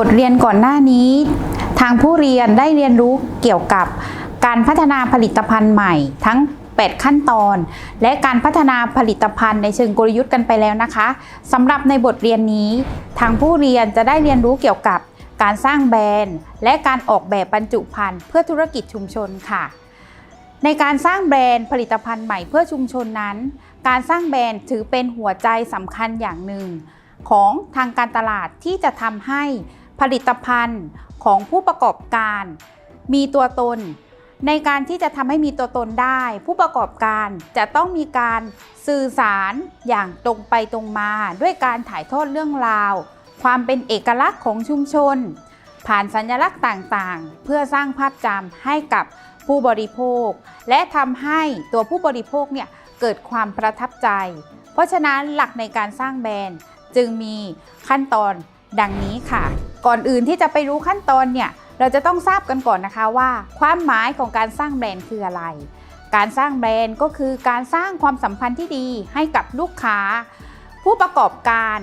บทเรียนก่อนหน้านี้ ทางผู้เรียนได้เรียนรู้เกี่ยวกับการพัฒนาผลิตภัณฑ์ใหม่ทั้ง 8 ขั้นตอน และการพัฒนาผลิตภัณฑ์ในเชิงกลยุทธ์กันไปแล้วนะคะสำหรับในบทเรียนนี้ ทางผู้เรียนจะได้เรียนรู้เกี่ยวกับการสร้างแบรนด์ และการออกแบบบรรจุภัณฑ์เพื่อธุรกิจชุมชนค่ะ ในการสร้างแบรนด์ผลิตภัณฑ์ใหม่เพื่อชุมชนนั้น การสร้างแบรนด์ถือเป็นหัวใจสำคัญอย่างหนึ่งของทางการตลาดที่จะทำให้ ผลิตภัณฑ์ของผู้ประกอบการ มีตัวตน ในการที่จะทำให้มีตัวตนได้ ผู้ประกอบการจะต้องมีการสื่อสารอย่างตรงไปตรงมา ด้วยการถ่ายทอดเรื่องราว ความเป็นเอกลักษณ์ของชุมชน ผ่านสัญลักษณ์ต่างๆ เพื่อสร้างภาพจำให้กับผู้บริโภค และทำให้ตัวผู้บริโภคเนี่ยเกิดความประทับใจ เพราะฉะนั้นหลักในการสร้างแบรนด์จึงมีขั้นตอนดังนี้ค่ะ ก่อนอื่นที่จะไปรู้ขั้นตอนเนี่ยเราจะต้องทราบกันก่อนนะคะว่า ความหมายของการสร้างแบรนด์คืออะไร การสร้างแบรนด์ก็คือการสร้างความสัมพันธ์ที่ดีให้กับลูกค้า ผู้ประกอบการ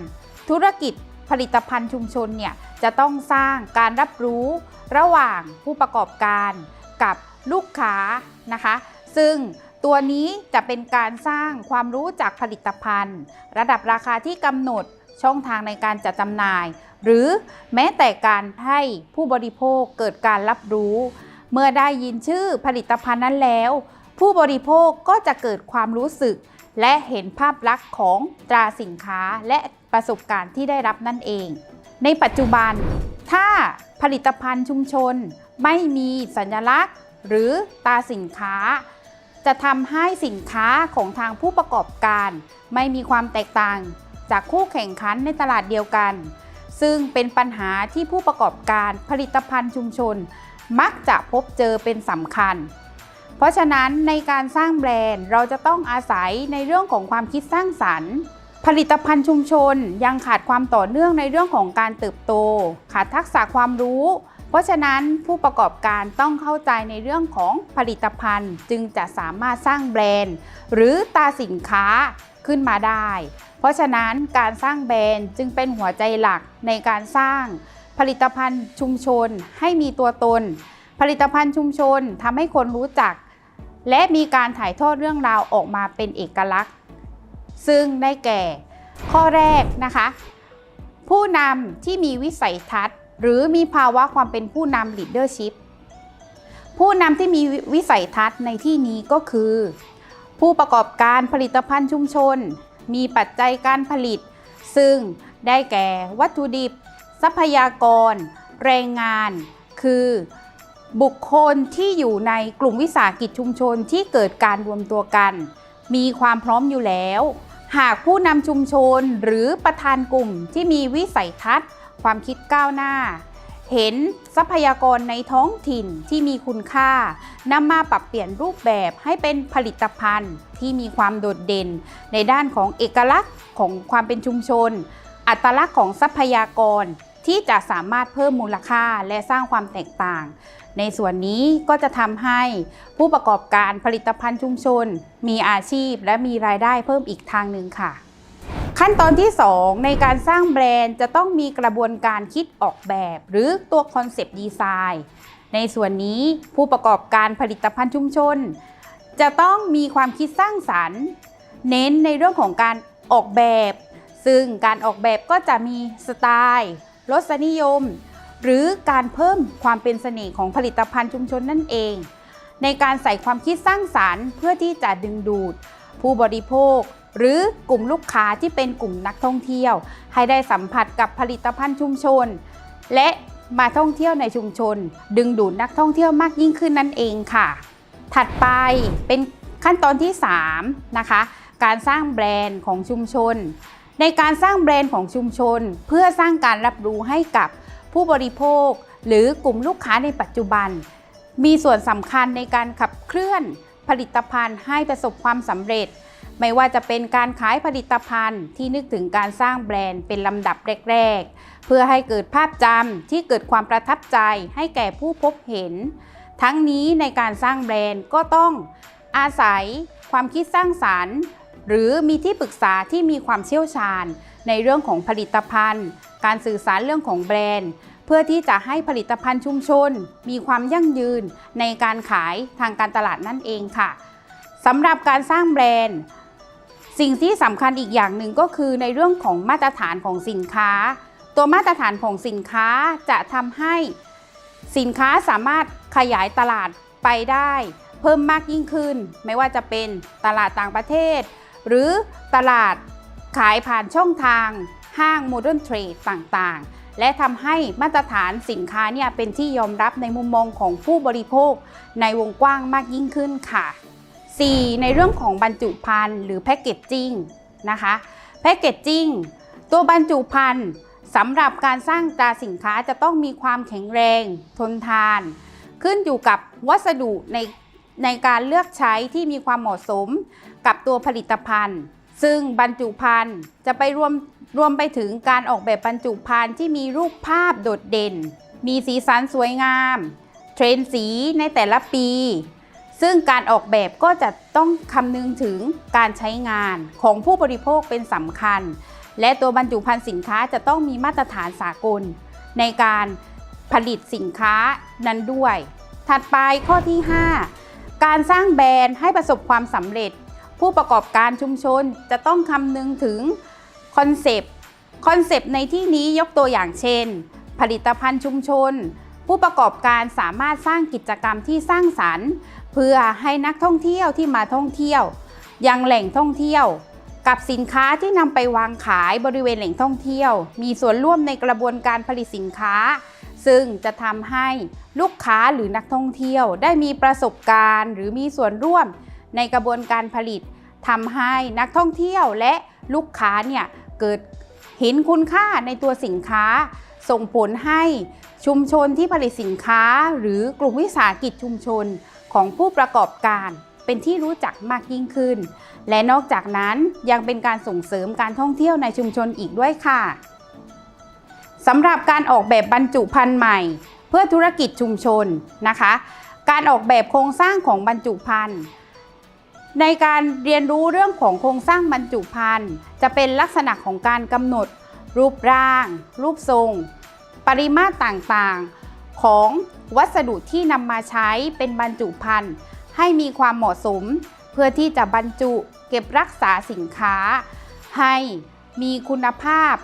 ธุรกิจผลิตภัณฑ์ชุมชนเนี่ยจะต้องสร้างการรับรู้ระหว่างผู้ประกอบการกับลูกค้านะคะ ซึ่งตัวนี้จะเป็นการสร้างความรู้จากผลิตภัณฑ์ ระดับราคาที่กำหนดช่องทางในการจัดจำหน่าย หรือแม้แต่การให้ผู้บริโภคเกิดการรับรู้ เมื่อได้ยินชื่อผลิตภัณฑ์นั้นแล้ว ผู้บริโภคก็จะเกิดความรู้สึก และเห็นภาพลักษณ์ของตราสินค้าและประสบการณ์ที่ได้รับนั่นเอง ในปัจจุบัน ถ้าผลิตภัณฑ์ชุมชน ไม่มีสัญลักษณ์ หรือตราสินค้า จะทำให้สินค้าของทางผู้ประกอบการ ไม่มีความแตกต่างจากคู่แข่งขันในตลาดเดียวกัน ซึ่งเป็นปัญหาที่ผู้ประกอบการผลิตภัณฑ์ชุมชน มักจะพบเจอเป็นสำคัญ เพราะฉะนั้นในการสร้างแบรนด์เราจะต้องอาศัยในเรื่องของความคิดสร้างสรรค์ ผลิตภัณฑ์ชุมชนยังขาดความต่อเนื่องในเรื่องของการเติบโต ขาดทักษะความรู้ เพราะฉะนั้นผู้ประกอบการต้องเข้าใจในเรื่องของผลิตภัณฑ์ จึงจะสามารถสร้างแบรนด์ หรือตราสินค้าขึ้นมาได้ เพราะฉะนั้นการสร้างแบรนด์จึงเป็นหัวใจหลักในการสร้างผลิตภัณฑ์ชุมชนให้มีตัวตน ผลิตภัณฑ์ชุมชนทำให้คนรู้จัก และมีการถ่ายทอดเรื่องราวออกมาเป็นเอกลักษณ์ ซึ่งได้แก่ ข้อแรกนะคะ ผู้นำที่มีวิสัยทัศน์ หรือมีภาวะความเป็นผู้นำ leadership ผู้นำที่มีวิสัยทัศน์ในที่นี้ก็คือ ผู้ประกอบการผลิตภัณฑ์ชุมชน มีปัจจัยการผลิต ซึ่งได้แก่วัตถุดิบ ทรัพยากร แรงงาน คือ บุคคลที่อยู่ในกลุ่มวิสาหกิจชุมชนที่เกิดการรวมตัวกัน มีความพร้อมอยู่แล้ว หากผู้นำชุมชนหรือประธานกลุ่มที่มีวิสัยทัศน์ ความคิดก้าวหน้า เห็นทรัพยากรในท้องถิ่นที่มีคุณค่านำมาปรับเปลี่ยนรูปแบบให้เป็นผลิตภัณฑ์ที่มีความโดดเด่น ในด้านของเอกลักษณ์ของความเป็นชุมชน อัตลักษณ์ของทรัพยากรที่จะสามารถเพิ่มมูลค่าและสร้างความแตกต่าง ในส่วนนี้ก็จะทำให้ผู้ประกอบการผลิตภัณฑ์ชุมชน มีอาชีพและมีรายได้เพิ่มอีกทางหนึ่งค่ะ ขั้นตอนที่ 2 ในการสร้างแบรนด์จะต้องมีกระบวนการคิดออกแบบ หรือตัวคอนเซปต์ดีไซน์ในส่วนนี้ผู้ประกอบการผลิตภัณฑ์ชุมชน จะต้องมีความคิดสร้างสรรค์ เน้นในเรื่องของการออกแบบ ซึ่งการออกแบบก็จะมีสไตล์รสนิยม หรือการเพิ่มความเป็นเสน่ห์ของผลิตภัณฑ์ชุมชนนั่นเอง ในการใส่ความคิดสร้างสารรค์เพื่อที่จะดึงดูด ผู้บริโภค หรือกลุ่มลูกค้าที่เป็นกลุ่มนักท่องเที่ยว ให้ได้สัมผัสกับผลิตภัณฑ์ชุมชน และมาท่องเที่ยวในชุมชน ดึงดูดนักท่องเที่ยวมากยิ่งขึ้นนั่นเองค่ะ ถัดไปเป็นขั้นตอนที่ 3 นะคะ การสร้างแบรนด์ของชุมชน ในการสร้างแบรนด์ของชุมชน เพื่อสร้างการรับรู้ให้กับผู้บริโภค หรือกลุ่มลูกค้าในปัจจุบัน มีส่วนสำคัญในการขับเคลื่อนผลิตภัณฑ์ให้ประสบความสำเร็จ ไม่ว่าจะเป็นการขายผลิตภัณฑ์ที่นึกถึงการสร้างแบรนด์เป็นลำดับแรก ๆ เพื่อให้เกิดภาพจำที่เกิดความประทับใจให้แก่ผู้พบเห็น ทั้งนี้ในการสร้างแบรนด์ก็ต้องอาศัยความคิดสร้างสารรค์ หรือมีที่ปรึกษาที่มีความเชี่ยวชาญ ในเรื่องของผลิตภัณฑ์ การสื่อสารเรื่องของแบรนด์เพื่อที่จะให้ผลิตภัณฑ์ชุมชน มีความยั่งยืนในการขายทางการตลาดนั่นเองค่ะสำหรับการสร้างแบรนด์ สิ่งที่สำคัญอีกอย่างหนึ่งก็คือในเรื่องของมาตรฐานของสินค้า ตัวมาตรฐานของสินค้าจะทำให้สินค้าสามารถขยายตลาดไปได้ เพิ่มมากยิ่งขึ้น ไม่ว่าจะเป็นตลาดต่างประเทศ หรือตลาดขายผ่านช่องทางห้างโมเดิร์นเทรดต่างๆ และทำให้มาตรฐานสินค้าเนี่ยเป็นที่ยอมรับในมุมมองของผู้บริโภคในวงกว้างมากยิ่งขึ้นค่ะ 4. ในเรื่องของบรรจุภัณฑ์หรือแพคเกจจิ้งนะคะแพคเกจจิ้งตัวบรรจุภัณฑ์สำหรับการสร้างตราสินค้าจะต้องมีความแข็งแรง ทนทาน ขึ้นอยู่กับวัสดุในในการเลือกใช้ที่มีความเหมาะสมกับตัวผลิตภัณฑ์ ซึ่งบรรจุภัณฑ์จะไปรวมรวมไปถึงการออกแบบบรรจุภัณฑ์ที่มีรูปภาพโดดเด่น มีสีสันสวยงาม เทรนสีในแต่ละปี ซึ่งการออกแบบก็จะต้องคำนึงถึงการใช้งานของผู้บริโภคเป็นสำคัญ และตัวบรรจุภัณฑ์สินค้าจะต้องมีมาตรฐานสากล ในการผลิตสินค้านั้นด้วย ถัดไปข้อที่ 5 การสร้างแบรนด์ให้ประสบความสำเร็จ ผู้ประกอบการชุมชนจะต้องคำนึงถึงคอนเซปต์คอนเซปต์ในที่นี้ยกตัวอย่างเช่น ผลิตภัณฑ์ชุมชน ผู้ประกอบการสามารถสร้างกิจกรรมที่สร้างสรรค์ พื่อให้นักท่องเที่ยวที่มาท่องเที่ยว ยังแหล่งท่องเที่ยว กับสินค้าที่นำไปวางขายบริเวณแหล่งท่องเที่ยว มีส่วนร่วมในกระบวนการผลิตสินค้า ซึ่งจะทำให้ลูกค้าหรือนักท่องเที่ยว ได้มีประสบการณ์ หรือมีส่วนร่วมในกระบวนการผลิตทำให้นักท่องเที่ยวและลูกค้าเนี่ยเกิดเห็นคุณค่าในตัวสินค้า ส่งผลให้ชุมชนที่ผลิตสินค้า หรือกลุ่มวิสาหกิจชุมชน ของผู้ประกอบการเป็นที่รู้จักมากยิ่งขึ้น และนอกจากนั้นยังเป็นการส่งเสริมการท่องเที่ยวในชุมชนอีกด้วยค่ะสำหรับการออกแบบบรรจุภัณฑ์ใหม่ เพื่อธุรกิจชุมชนนะคะ การออกแบบโครงสร้างของบรรจุภัณฑ์ในการเรียนรู้เรื่องของโครงสร้างบรรจุภัณฑ์จะเป็นลักษณะของการกำหนด รูปร่าง รูปทรง ปริมาตรต่างๆ ของ วัสดุที่นำมาใช้เป็นบรรจุภัณฑ์ให้มีความเหมาะสม เพื่อที่จะบรรจุเก็บรักษาสินค้า ให้มีคุณภาพ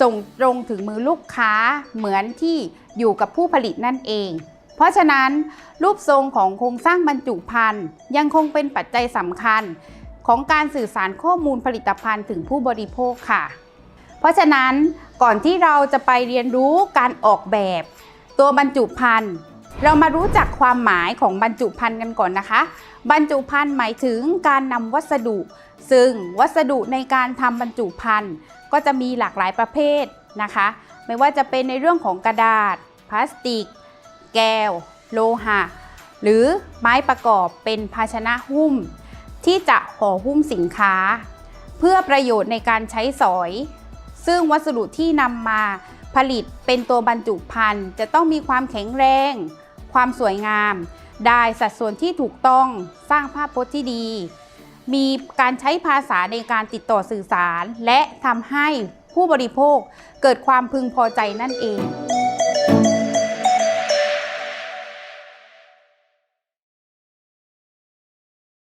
ส่งตรงถึงมือลูกค้าเหมือนที่อยู่กับผู้ผลิตนั่นเอง เพราะฉะนั้น รูปทรงของโครงสร้างบรรจุภัณฑ์ยังคงเป็นปัจจัยสำคัญ ของการสื่อสารข้อมูลผลิตภัณฑ์ถึงผู้บริโภคค่ะ เพราะฉะนั้นก่อนที่เราจะไปเรียนรู้การออกแบบ ตัวบรรจุภัณฑ์เรามารู้จักความหมายของบรรจุภัณฑ์กันก่อนนะคะ บรรจุภัณฑ์หมายถึงการนำวัสดุ ซึ่งวัสดุในการทำบรรจุภัณฑ์ก็จะมีหลากหลายประเภทนะคะ ไม่ว่าจะเป็นในเรื่องของกระดาษ พลาสติก แก้ว โลหะ หรือไม้ประกอบเป็นภาชนะหุ้ม ที่จะห่อหุ้มสินค้า เพื่อประโยชน์ในการใช้สอย ซึ่งวัสดุที่นำมา ผลิตเป็นตัวบรรจุภัณฑ์จะต้องมีความแข็งแรง ความสวยงาม ได้สัดส่วนที่ถูกต้องสร้างภาพพจน์ที่ดี มีการใช้ภาษาในการติดต่อสื่อสาร และทำให้ผู้บริโภคเกิดความพึงพอใจนั่นเอง